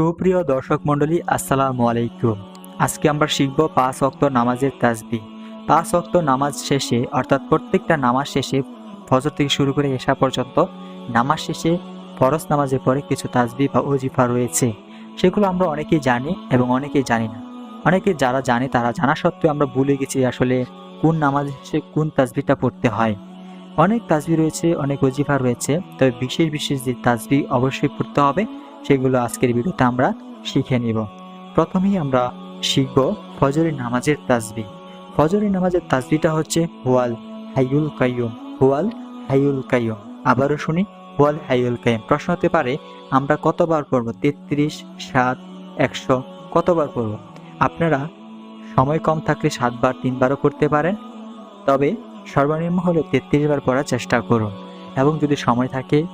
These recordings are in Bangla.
সুপ্রিয় দর্শক মণ্ডলী, আসসালামু আলাইকুম। আজকে আমরা শিখব পাঁচ অক্ত নামাজের তাজবি পাঁচ অক্ত নামাজ শেষে, অর্থাৎ প্রত্যেকটা নামাজ শেষে, ফজর থেকে শুরু করে এসা পর্যন্ত, নামাজ শেষে ফরজ নামাজের পরে কিছু তাজবি বা ওজিফা রয়েছে। সেগুলো আমরা অনেকেই জানি এবং অনেকেই জানি না। অনেকে যারা জানে, তারা জানা সত্ত্বেও আমরা ভুলে গেছি আসলে কোন নামাজ শেষে কোন তাসবিটা পড়তে হয়। অনেক তাজবি রয়েছে, অনেক ওজিফা রয়েছে, তবে বিশেষ বিশেষ যে তাজবি অবশ্যই পড়তে হবে। সেগুলো আজকের ভিডিওতে আমরা শিখে নিব। প্রথমেই আমরা শিখব ফজরের নামাজের তাজবি ফজরের নামাজের তাসবিটা হচ্ছে, হুয়াল হাইউল কাইয়ুম, হুয়াল হাইউল কাইয়ুম। আবারও শুনি, হুয়াল হাইউল কাইয়ুম। প্রশ্ন হতে পারে, আমরা কতবার পড়ব? তেত্রিশ, সাত, একশো, কতবার পড়ব? আপনারা সময় কম থাকলে সাতবার, তিনবারও করতে পারেন। তবে সর্বনিম্ন হলে তেত্রিশ বার পড়ার চেষ্টা করুন। এবং যদি সময় থাকে,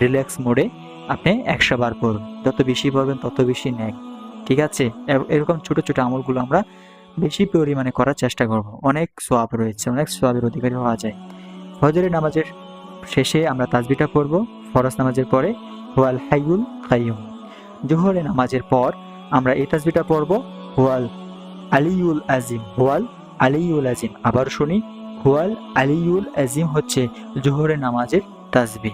রিল্যাক্স মোডে আপনি একশো বার পড়ুন। যত বেশি পড়বেন, তত বেশি ন্যাক ঠিক আছে? এরকম ছোট ছোট আমলগুলো আমরা বেশি পরিমাণে করার চেষ্টা করব। অনেক সোয়াব রয়েছে, অনেক সোয়াবের অধিকারী হওয়া যায়। ফজরের নামাজের শেষে আমরা তাজবিটা পড়ব। ফরজ নামাজের পরে, হোয়াল হাইউল কাইয়ুম। জোহরের নামাজের পর আমরা এই তাজবিটা পড়ব, হোয়াল আলিউল আজিম। হুয়াল আলিউল আজিম। আবার শুনি, হোয়াল আলিউল আজিম হচ্ছে জোহরের নামাজের তাজবি।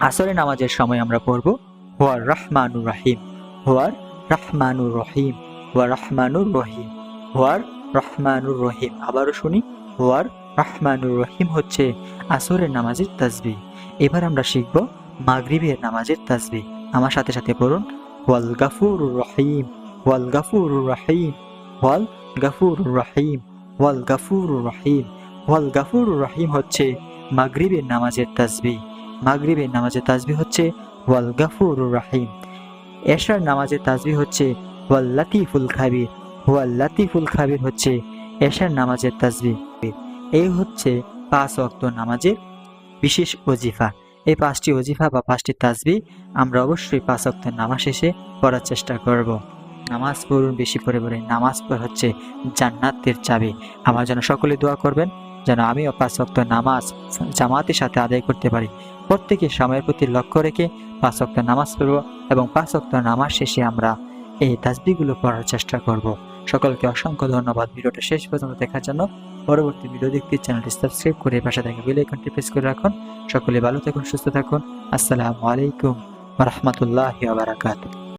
আসরের নামাজের সময় আমরা পড়ব হুয়ার রহমানুর রাহিম হুয়ার রহমানুর রহিম হুয়ার রহমানুর রহিম হুয়ার রহমানুর রহিম। আবারও শুনি হুয়ার রহমানুর রহিম হচ্ছে আসরের নামাজের তাজবি এবার আমরা শিখব মাগরিবের নামাজের তাজবি আমার সাথে সাথে পড়ুন ওয়াল গাফুরুর রহিম ওয়াল গাফুরুর রহিম ওয়াল গাফুরুর রহিম ওয়াল গাফুরুর রহিম। ওয়াল গাফুরুর রহিম হচ্ছে মাগরিবের নামাজের তাসবি মাগরিবের নামাজের তাসবি হচ্ছে ওয়াল গাফুরুর রাহিম। এশার নামাজের তাসবি হচ্ছে ওয়াল লাতিফুল খাবির। ওয়াল লাতিফুল খাবির হচ্ছে এশার নামাজের তাসবি এই হচ্ছে পাঁচ অক্ত নামাজের বিশেষ ওজিফা। এই পাঁচটি ওজিফা বা পাঁচটি তাসবি আমরা অবশ্যই পাঁচ অক্ত নামাজ শেষে পড়ার চেষ্টা করব। নামাজ পড়ুন, বেশি করে পড়ে। নামাজ পড় হচ্ছে জান্নাতের চাবি। আমার জন্য সকলে দোয়া করবেন। যেন আমিও পাঁচ অক্ত নামাজ জামাতের সাথে আদায় করতে পারি। প্রত্যেকে সময়ের প্রতি লক্ষ্য রেখে পাঁচ অক্ত নামাজ পড়ব এবং পাঁচ অক্ত নামাজ শেষে আমরা এই তাসবিগুলো পড়ার চেষ্টা করব। সকলকে অসংখ্য ধন্যবাদ। ভিডিওটা শেষ পর্যন্ত দেখার জন্য পরবর্তী ভিডিও দেখতে চ্যানেলটি সাবস্ক্রাইব করে পাশে থেকে বেল আইকনটি প্রেস করে রাখুন। সকলে ভালো থাকুন, সুস্থ থাকুন। আসসালামু আলাইকুম রহমতুল্লাহ বারাকাতুহ।